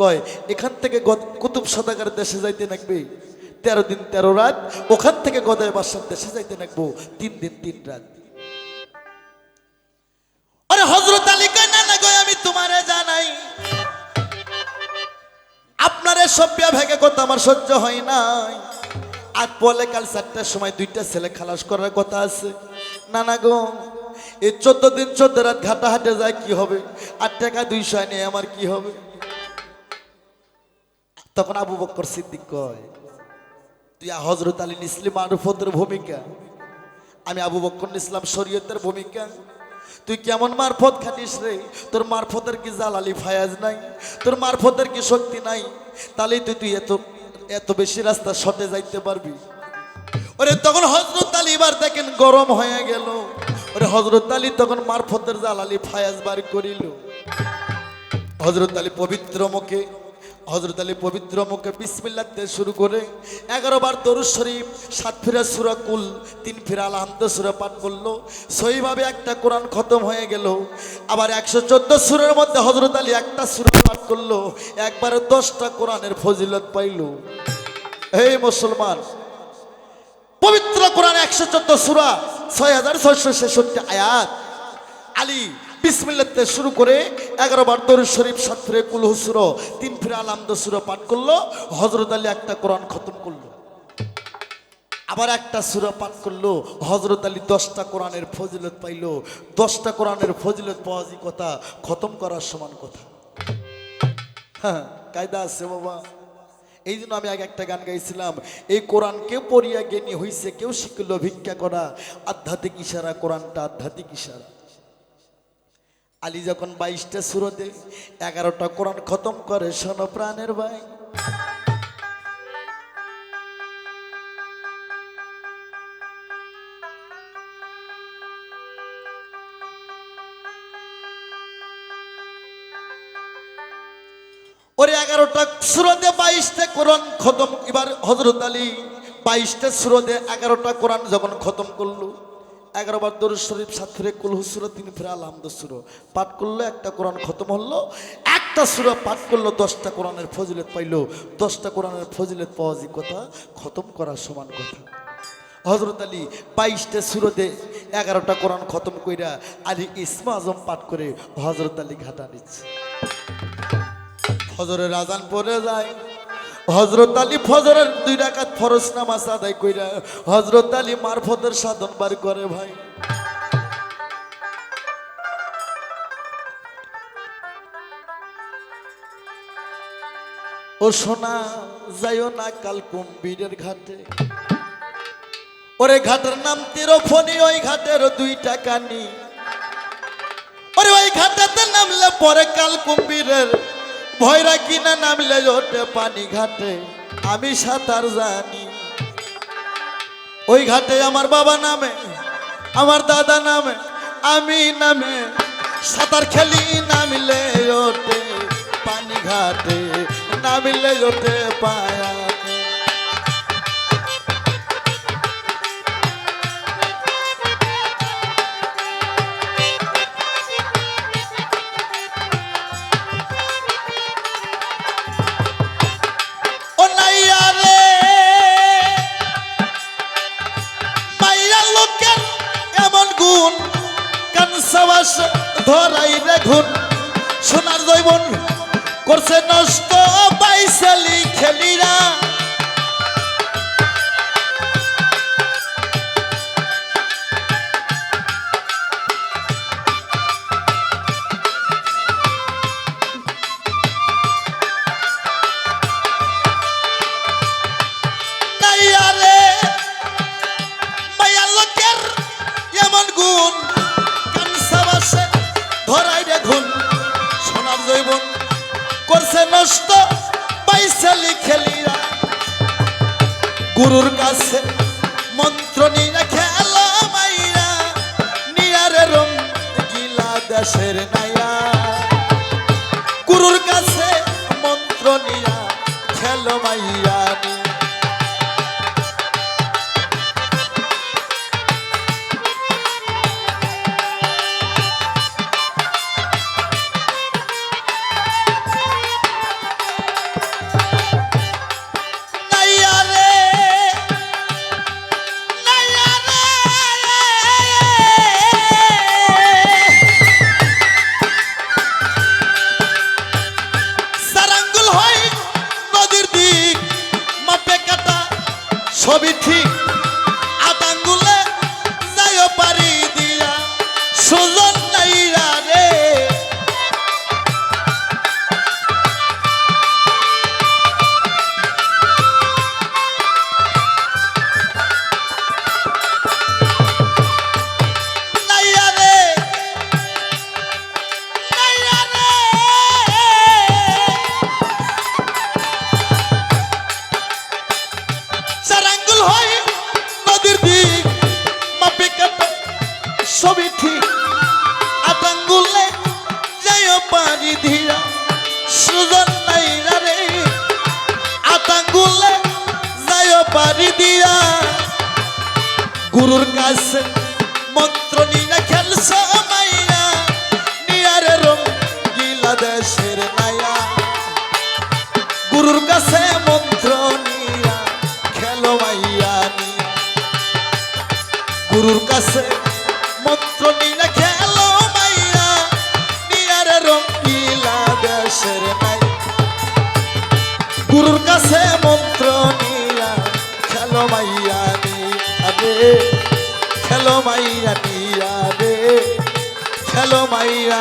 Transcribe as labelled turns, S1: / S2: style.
S1: কয়, এখান থেকে কুতুব সদাগার দেশে যাইতে লাগবে তেরো দিন, তেরো রাত, ওখান থেকে গদায় বাসার দেশে যাইতে লাগবো তিন দিন, তিন রাত। আরে হজরত আলী কয়, না না গয় আমি তোমারে জানাই। আপনার সভ্য ভেগে কথা আমার সহ্য হয় নাই। আজ বলে কাল চারটার সময় দুইটা ছেলে খালাস করার কথা আছে। না না গো, এই চোদ্দ দিন, চোদ্দ রাত ঘাটা হাটে যায়, কি হবে? আট টাকা, দুইশো নিয়ে আমার কি হবে? তখন আবু বক্কর সিদ্দিক কয়, তুই হজরত আলী নিসলি মারুফতের ভূমিকা, আমি আবু বক্কর ইসলাম শরীয়তের ভূমিকা। তুই কেমন মারফত খাটিস রে? তোর মারফতের কি জালালি ফায়াজ নাই? তোর মারফতের কি শক্তি নাই? তাহলেই তুই তুই এত এত বেশি রাস্তা শটে যাইতে পারবি। ওরে তখন হজরত আলী এবার দেখেন গরম হয়ে গেল। ওরে হজরত আলী তখন মারফতের জালালি ফায়াজ বার করিল। হজরত আলী পবিত্র মুখে হজরত আলী পবিত্র মুখে বিসমিল্লাতে শুরু করে এগারো বার শরীফ, সাত ফিরা সুরা কুল, তিন ফিরা আলহামদ সুরা পাঠ করল। সইভাবে একটা কোরআন খতম হয়ে গেল। আবার একশো চোদ্দ সুরের মধ্যে হজরত আলী একটা সুরা পাঠ করল। একবারে দশটা কোরআনের ফজিলত পাইল। এই মুসলমান, পবিত্র কোরআন একশো চোদ্দ সুরা, ছয় হাজার ছয়শো ছেষট্টি আয়াত। আলী বিসমিল্লাতে শুরু করে এগারো বার শরীফ, সাত ফিরে কুলহুসুর তিন ফিরে আলামদ সুর পাঠ করল হজরত আলী একটা কোরআন খতম করল। আবার একটা সুরা পাঠ করল হজরত আলী দশটা কোরআনের ফজিলত পাইলো। দশটা কোরআনের ফজিলত পাওয়াজি কথা, খতম করার সমান কথা। হ্যাঁ কায়দা আছে বাবা। এই জন্য আমি আগে একটা গান গাইছিলাম, এই কোরআন কেউ পড়িয়া জ্ঞানী হইছে, কেউ শিখল ভিক্ষা করা, আধ্যাত্মিক ইশারা, কোরআনটা আধ্যাত্মিক ইশারা। আলী যখন বাইশটা সুরতে এগারোটা কোরআন খতম করে, শোন প্রাণের ভাই। ওরে এগারোটা সুরতে বাইশটা কোরআন খতম, এবার হজরত আলী বাইশটা সুরতে এগারোটা কোরআন যখন খতম করল এগারো বার দরুদ শরীফ সাত ফিরে কুলহুসুর তিন ফিরে আলহামদ সুর পাঠ করল, একটা কোরআন খতম হলো, একটা সুরা পাঠ করল, দশটা কোরআনের ফজিলত পাইলো, দশটা কোরআনের ফজিলত পাওয়া যে কথা, খতম করার সমান কথা। হজরত আলী বাইশটা সুরতে এগারোটা কোরআন খতম কইরা আলী ইসমা আজম পাঠ করে হজরত আলী ঘাটা নিচ্ছে। ফজরের আজান পড়ে যায়। হজরত আলী ফজরের দুই রাকাত ফরজ নামাজ আদায় কইরা হজরত আলী মারফতের সাধন বার করে ভাই। ও সোনা, যাইও না কাল কুম্বীরের ঘাটে। ওরে ঘাটের নাম তিরফনি, ওই ঘাটের দুইটা কানি ওরে ওই ঘাটাতে নামলে পরে কাল কুম্বীরের ভয়রা কিনা নামলে জোটে পানি ঘাটে, আমি সাঁতার জানি। ওই ঘাটে আমার বাবা নামে, আমার দাদা নামে, আমি নামে। সাঁতার খেলি, নামিলে ওঠে পানি ঘাটে, নামিলে ওঠে পায়া। কানসাবাস ধরাই রেখুন সোনার জৈবন করছে নষ্ট বাইসালি খেলিরা। করছে নষ্ট পাইসালি খেলিরা গুরুর কাছে মন্ত্র নিয়ে খেলা মাইরা, নিয়ারে রং গিলা দেশের নাইয়া ছবি ঠিক। ঠিক। আটাঙ্গুলে যাইও পারি ধীরা, সুজন নাই রে। আটাঙ্গুলে যাইও পারি দিয়া গুরুর কাছে মন্ত্র নিনা খেলছ মাইয়া নিয়ারে রং গিলা দেশের নায়া গুরুর কাছে মন্ত্র নিয়া খেলো মাইয়া নিয়া গুরুর কাছে গুরুর কাছে মন্ত্র নিয়া খেলো মাইয়া নিয়া রে খেলো মাইয়া নিয়া রে খেলো মাইয়া